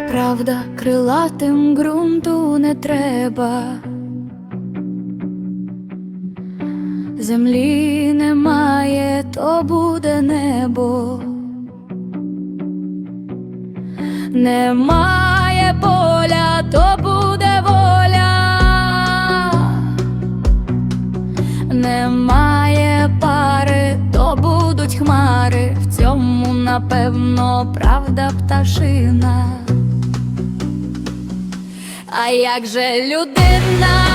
правда, крилатим ґрунту не треба. Землі немає, то буде небо. Немає поля, то буде воля. Немає пари, то будуть хмари. В цьому, напевно, правда пташина. А як же людина?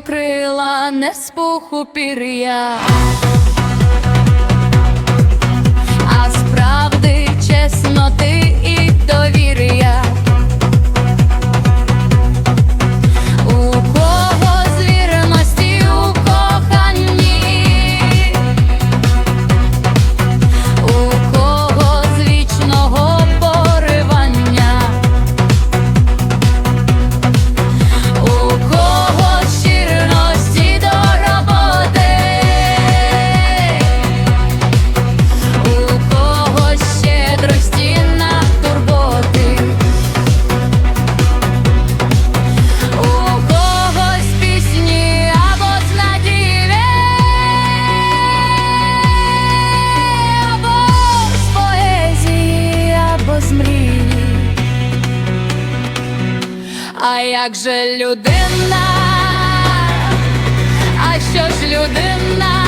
Крила не з пір'я, А як же людина? А що ж людина?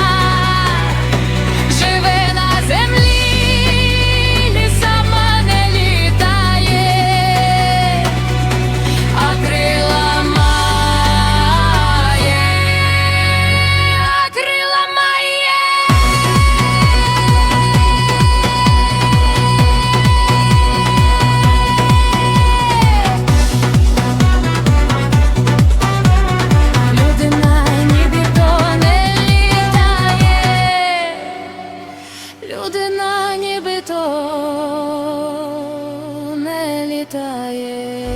dying.